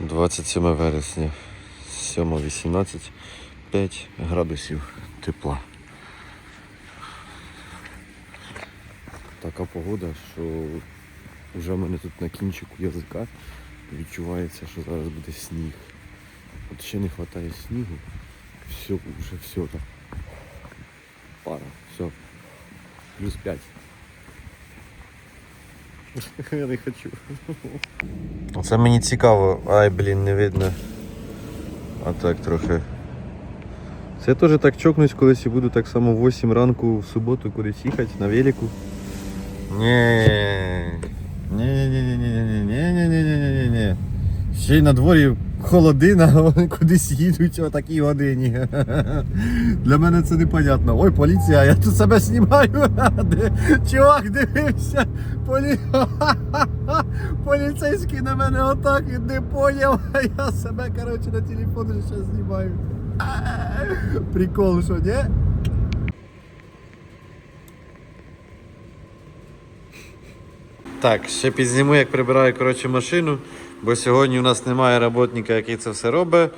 27 вересня, 7.18, 5 градусів тепла. Така погода, що вже в мене тут на кінчику язика відчувається, що зараз буде сніг. От ще не вистачає снігу. Все, вже все так. Пара, все. Плюс 5. Я не хочу. Оце мені цікаво. Ай, блін, не видно. А так трохи. Це я теж так чокнусь колись і буду так само в 8 ранку в суботу кудись їхати на велику. Ні. Ні-ні-ні-ні-ні-ні-ні-ні-ні-ні-ні. Ще й на дворі холодина, вони кудись їдуть о такій годині. Для мене це непонятно. Ой, поліція, я тут себе знімаю. Чувак дивився. Полі... Поліцейський на мене отак і не поняв, а я себе коротше на телефон вже зараз знімаю. Прикол, що, ні? Так, ще підзніму, як прибираю коротше, машину, бо сьогодні у нас немає роботника, який це все робить.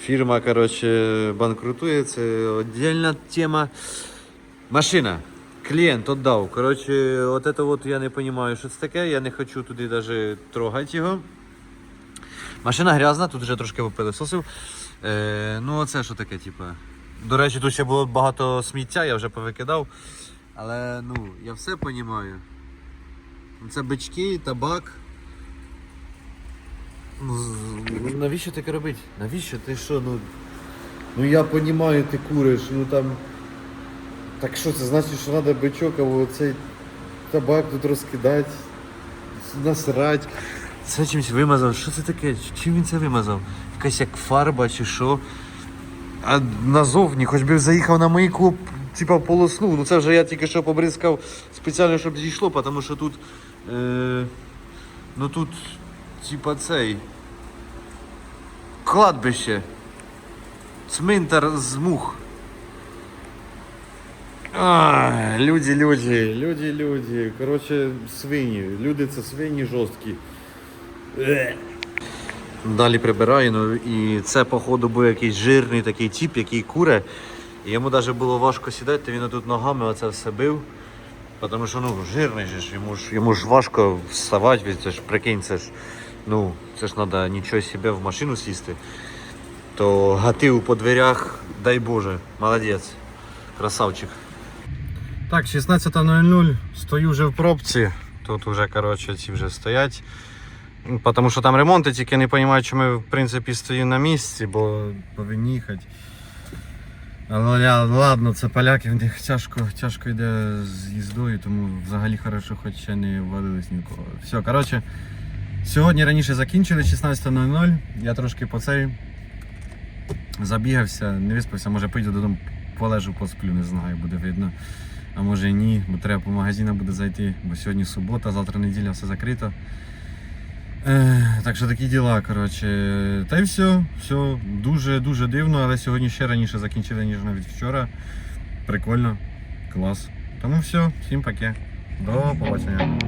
Фірма коротше, банкрутує, це віддільна тема. Машина. Клієнт віддав. Коротше, от це от я не розумію, що це таке. Я не хочу туди навіть трогати його. Машина грязна, тут вже трошки попилисосив. Е, ну, оце що таке, типу. До речі, тут ще було багато сміття, я вже повикидав. Але ну, я все розумію. Це бички, табак. Ну, навіщо таке робити? Навіщо? Ти що, ну. Ну я розумію, ти куриш, ну там. Так що це значить, що треба бичок, або цей табак тут розкидати, насрать. Це чимось вимазав. Що це таке? Чим він це вимазав? Якась як фарба чи що? А назовні, хоч би заїхав на мийку, типа полоснув. Ну це вже я тільки що побризкав спеціально, щоб зійшло, тому що тут. Е, ну тут, типа цей. Кладбище. Цминтар з мух. А, люди, люди, люди, люди. Коротше, свині. Люди це свині жорсткі. Далі прибираю, ну і це, походу, був якийсь жирний такий тип, який куре. І йому навіть було важко сідати, то він тут ногами оце все бив. Тому що ну, жирний же ж, йому ж, йому ж важко вставати, це ж прикинь, це ж, ну, це ж треба нічого себе в машину сісти. То гатив по дверях, дай Боже, молодець, красавчик. Так, 16.00, стою вже в пробці. Тут вже, коротше, ці вже стоять. Ну, Тому що там ремонти, тільки не розумію, чи ми в принципі стоїмо на місці, бо повинні їхати. Але ладно, це поляки, в них тяжко, тяжко йде з їздою, тому взагалі хорошо, хоч ще не ввалились нікого. Все, коротше, сьогодні раніше закінчили 16.00. Я трошки по цей забігався, не виспався, може поїду додому, полежу, посплю, не знаю, буде видно. А може і ні, бо треба по магазинам буде зайти, бо сьогодні субота, завтра неділя, все закрито. Е, так що такі діла, коротше. Та й все, все дуже-дуже дивно, але сьогодні ще раніше закінчили, ніж навіть вчора. Прикольно, клас. Тому все, всім паке. До побачення.